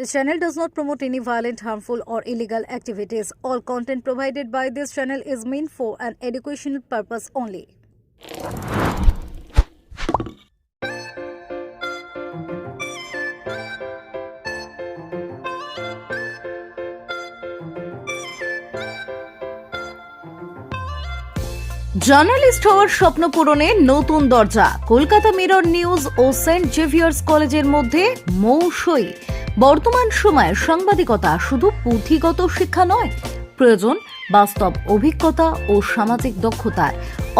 This channel does not promote any violent, harmful, or illegal activities. All content provided by this channel is meant for an educational purpose only. Journalist হওয়ার স্বপ্ন পূরণের নতুন দরজা Kolkata mirror news ও Saint Xavier's কলেজের মধ্যে মৌসই বর্তমান সময়ে সাংবাদিকতা শুধু পুঁথিগত শিক্ষা নয়, প্রয়োজন বাস্তব অভিজ্ঞতা ও সামাজিক দক্ষতার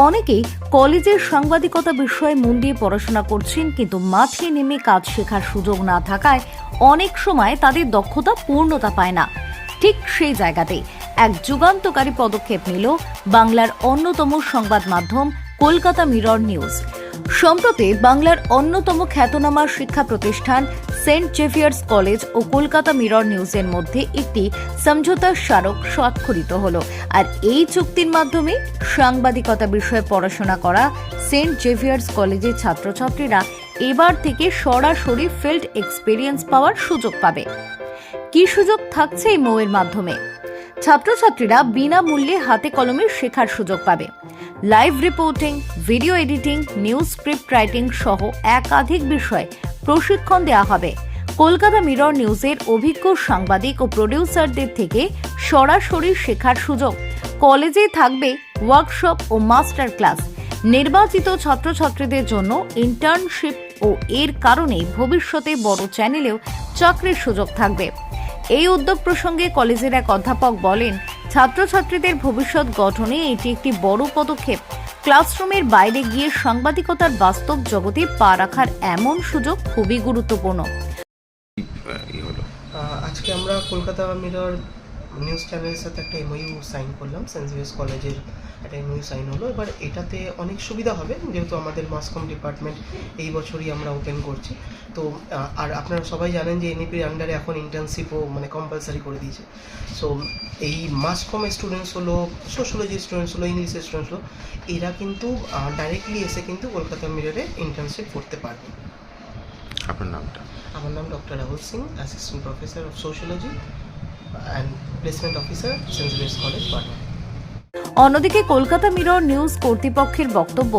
অনেকেই কলেজের সাংবাদিকতা বিষয়ে মন দিয়ে পড়াশোনা করছেন, কিন্তু মাঠে নেমে কাজ শেখার সুযোগ না থাকায় অনেক সময় তাদের দক্ষতা পূর্ণতা পায় না। ঠিক সেই জায়গাতেই এক যুগান্তকারী পদক্ষেপ নিল বাংলার অন্যতম সংবাদ মাধ্যম কলকাতা মিরর নিউজ। সম্প্রতি বাংলার অন্যতম খ্যাতনামা শিক্ষা প্রতিষ্ঠান সেন্ট জেভিয়ার্স কলেজ ও কলকাতা মিরর নিউজের মধ্যে একটি সমঝোতা স্মারক স্বাক্ষরিত হল। আর এই চুক্তির মাধ্যমে সাংবাদিকতা বিষয়ে পড়াশোনা করা সেন্ট জেভিয়ার্স কলেজের ছাত্রছাত্রীরা এবার থেকে সরাসরি ফিল্ড এক্সপিরিয়েন্স পাওয়ার সুযোগ পাবে। কি সুযোগ থাকছে এই মৌয়ের মাধ্যমে? ছাত্রছাত্রীরা বিনামূল্যে হাতে কলমে শেখার সুযোগ পাবে। Live reporting, video editing, news script writing সহ একাধিক বিষয়ে প্রশিক্ষণ দেওয়া হবে। কলকাতা মিরর নিউজের অভিজ্ঞ সাংবাদিক ও প্রডিউসারদের থেকে সরাসরি শেখার সুযোগ। কলেজে থাকবে ওয়ার্কশপ ও মাস্টার ক্লাস। নির্বাচিত ছাত্রছাত্রীদের জন্য ইন্টার্নশিপ ও এর কারণে ভবিষ্যতে বড় চ্যানেলেও চাকরির সুযোগ থাকবে। এই উদ্যোগ প্রসঙ্গে কলেজের এক অধ্যাপক বলেন, ছাত্রছাত্রীদের ভবিষ্যৎ গঠনে এটি একটি বড় পদক্ষেপ। ক্লাসরুমের বাইরে গিয়ে সাংবাদিকতার বাস্তব জগতে পা রাখার এমন সুযোগ খুবই গুরুত্বপূর্ণ। আজকে আমরা কলকাতা মিরর নিউজ চ্যানেলের সাথে একটা এমইউ সাইন করলাম সেন্ট জেভিয়ার্স কলেজের একটা এমইউ সাইন হলো। এবার এটাতে অনেক সুবিধা হবে যেহেতু আমাদের মাসকম ডিপার্টমেন্ট এই বছরই আমরা ওপেন করছি। তো আর আপনারা সবাই জানেন যে এনইপির আন্ডারে এখন ইন্টার্নশিপও মানে কম্পালসারি করে দিয়েছে। সো এই মাসকম স্টুডেন্টস হলো সোশ্যোলজি স্টুডেন্টস হলো ইংলিশের স্টুডেন্টস হলো এরা কিন্তু ডাইরেক্টলি এসে কিন্তু কলকাতা মিররে ইন্টার্নশিপ করতে পারবে। আপনার নামটা? আমার নাম doctor Rahul Singh assistant professor of sociology অন্যদিকে কলকাতা মিরর নিউজ কর্তৃপক্ষের বক্তব্য,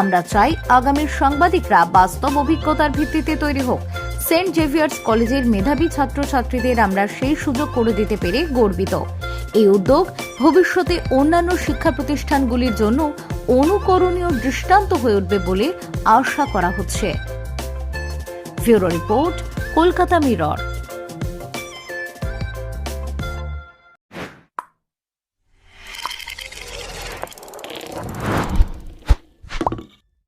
আমরা চাই আগামীর সাংবাদিকরা বাস্তব অভিজ্ঞতার ভিত্তিতে তৈরি হোক। সেন্ট জেভিয়ার্স কলেজের মেধাবী ছাত্রছাত্রীদের আমরা সেই সুযোগ করে দিতে পেরে গর্বিত। এই উদ্যোগ ভবিষ্যতে অন্যান্য শিক্ষা প্রতিষ্ঠানগুলির জন্য অনুকরণীয় দৃষ্টান্ত হয়ে উঠবে বলে আশা করা হচ্ছে। Report, Kolkata Mirror.